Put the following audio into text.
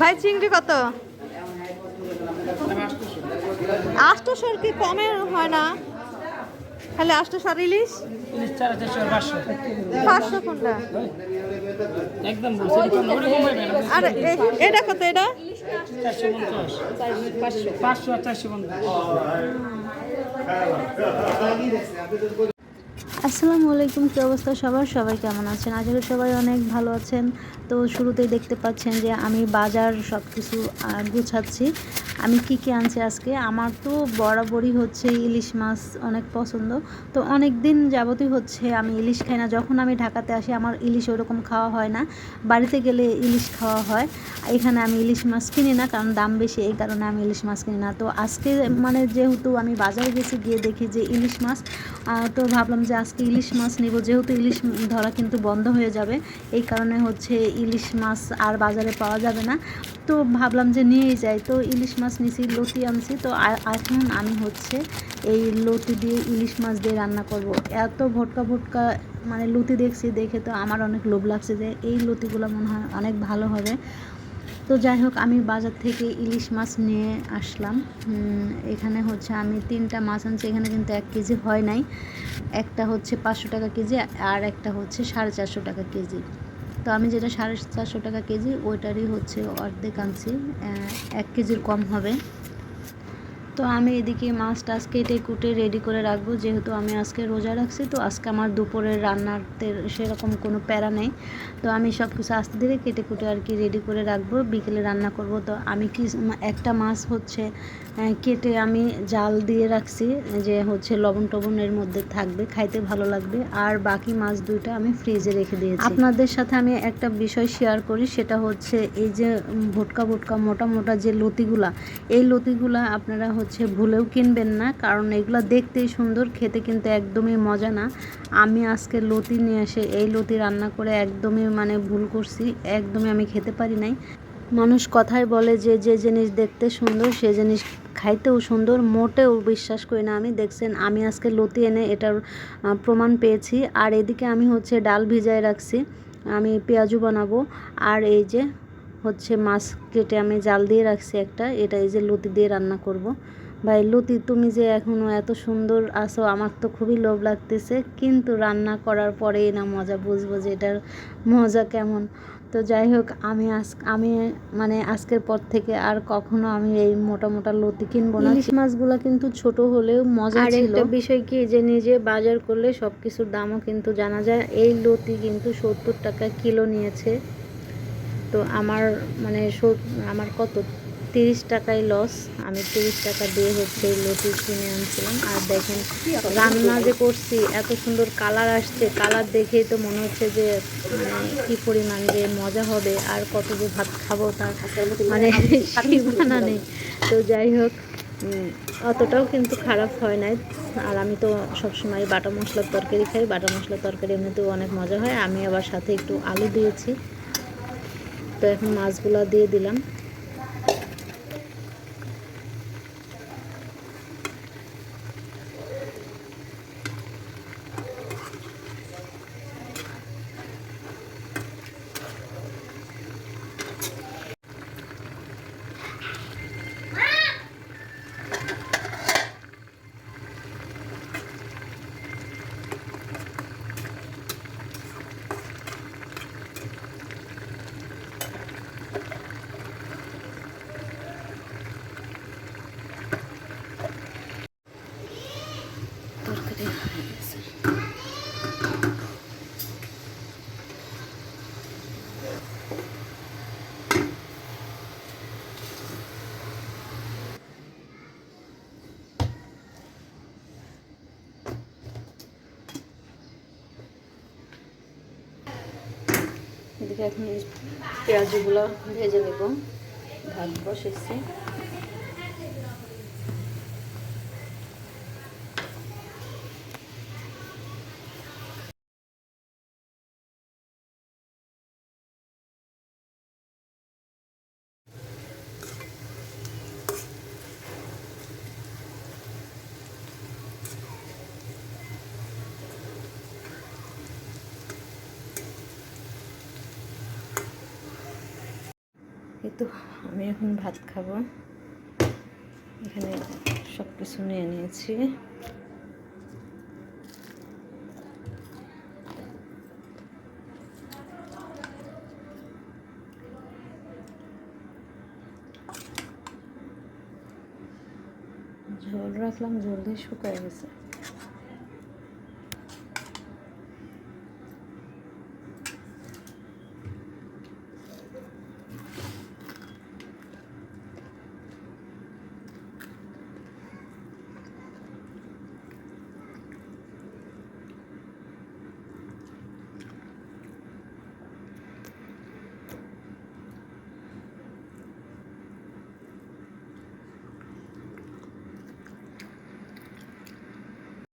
ভাই চিংড়ি কত? আষ্টশোর কি কমে হয় না? তাহলে আষ্টশোর ইলিশ? পাঁচশো কোনটা? একদম আর এটা কত এটা? পাঁচশো চারশো আসসালামু আলাইকুম কী অবস্থা সবার? সবাই কেমন আছেন? আশা করি সবাই অনেক ভালো আছেন। তো শুরুতেই দেখতে পাচ্ছেন যে আমি বাজার সব কিছু গুছাচ্ছি। আমি কি কি আনছি আজকে? আমার তো বরাবরই হচ্ছে ইলিশ মাছ অনেক পছন্দ। তো অনেক দিন যাবতই হচ্ছে আমি ইলিশ খাই না। যখন আমি ঢাকাতে আসি, আমার ইলিশ ওরকম খাওয়া হয় না। বাড়িতে গেলে ইলিশ খাওয়া হয়। এখানে আমি ইলিশ মাছ কিনি না, কারণ দাম বেশি, এই কারণে আমি ইলিশ মাছ কিনি না। তো আজকে মানে যেহেতু আমি বাজারে গেছি, গিয়ে দেখি যে ইলিশ মাছ তো ভাবলাম যে আজকে ইলিশ মাছ নিব। যেহেতু ইলিশ ধরা কিন্তু বন্ধ হয়ে যাবে, এই কারণে হচ্ছে ইলিশ মাছ আর বাজারে পাওয়া যাবে না। তো ভাবলাম যে নিয়েই যাই। তো ইলিশ মাছ নিছি, লতি আনছি। তো এখন আমি হচ্ছে এই লতি দিয়ে ইলিশ মাছ দিয়ে রান্না করব। এত ভটকা ভটকা মানে লতি দেখছি, দেখে তো আমার অনেক লোভ লাগছে যে এই লতিগুলো মনে হয় অনেক ভালো হবে। তো যাই হোক, আমি বাজার থেকে ইলিশ মাছ নিয়ে আসলাম। এখানে হচ্ছে আমি তিনটা মাছ আনছি। এখানে কিন্তু এক কেজি হয় নাই। একটা হচ্ছে পাঁচশো টাকা কেজি আর একটা হচ্ছে সাড়ে চারশো টাকা কেজি। তো আমি যেটা সাড়ে চারশো টাকা কেজি, ওইটারই হচ্ছে অর্ধেক আনছি এক কেজির কম হবে। তো আমি এদিকে মাছ টাছ কেটে কুটে রেডি করে রাখব। যেহেতু আমি আজকে রোজা রাখছি, তো আজকে আমার দুপুরের রান্নাতে সেরকম কোনো প্যারা নেই। তো আমি সব কিছু আস্তে ধীরে কেটে কুটে আর কি রেডি করে রাখব। বিকেলে রান্না করব। তো আমি কি একটা মাছ হচ্ছে কেটে আমি জাল দিয়ে রাখছি, যে হচ্ছে লবণ টবণের মধ্যে থাকবে, খাইতে ভালো লাগবে। আর বাকি মাছ দুইটা আমি ফ্রিজে রেখে দিয়েছি। আপনাদের সাথে আমি একটা বিষয় শেয়ার করি, সেটা হচ্ছে এই যে ভুটকা ভুটকা মোটা মোটা যে লতিগুলা, এই লতিগুলা আপনারা হচ্ছে ভুলেও কিনবেন না, কারণ এগুলো দেখতেই সুন্দর, খেতে কিন্তু একদমই মজা না। আমি আজকে লতি নিয়ে এসে, এই লতি রান্না করে একদমই মানে ভুল করছি, একদমই আমি খেতে পারি নাই। মানুষ কথায় বলে যে যে জিনিস দেখতে সুন্দর, সে জিনিস খাইতেও সুন্দর, মোটেও বিশ্বাস করি না আমি। দেখছেন, আমি আজকে লতি এনে এটার প্রমাণ পেয়েছি, আর এদিকে আমি হচ্ছে ডাল ভিজায় রাখছি, আমি পেঁয়াজু বানাবো, আর এই যে হচ্ছে মাছ কেটে আমি জাল দিয়ে রাখছি একটা এটা এই যে লতি দিয়ে রান্না করব। ভাই লতি তুমি যে এখনও এত সুন্দর আছো আমার তো খুবই লোভ লাগতেছে কিন্তু রান্না করার পরেই না মজা বুঝব যে এটার মজা কেমন। তো যাই হোক আমি আজ আমি মানে আজকের পর থেকে আর কখনো আমি এই মোটা মোটা লতি কিনবো না। ইলিশ মাছগুলো কিন্তু ছোট হলেও মজা আর ছিল। একটা বিষয় কি যে নিজে বাজার করলে সব কিছুর দামও কিন্তু জানা যায়। এই লতি কিন্তু সত্তর টাকা কিলো নিয়েছে। তো আমার মানে আমার কত? তিরিশ টাকায় লস আমি তিরিশ টাকা দিয়ে হচ্ছে লতি কিনে আনছিলাম। আর দেখেন, রান্না যে করছি, এত সুন্দর কালার আসছে। কালার দেখেই তো মনে হচ্ছে যে মানে কি পরিমাণ যে মজা হবে, আর কত যে ভাত খাব তার মানে সীমানা নেই। তো যাই হোক অতটাও কিন্তু খারাপ হয় নাই। আর আমি তো সবসময় বাটা মশলার তরকারি খাই। বাটা মশলার তরকারি এমনিতেও অনেক মজা হয়। আমি আবার সাথে একটু আলু দিয়েছি। তো এখন মাছগুলো দিয়ে দিলাম তরকারি হয়ে গেছে এদিকে এখন পেঁয়াজগুলো ভেজে নেব। ভাত বসেছি। এই তো, আমি এখন ভাত খাব। এখানে সব কিছু নিয়ে নিয়েছি। ঝোল রাখলাম জলদি শুকায় গেছে।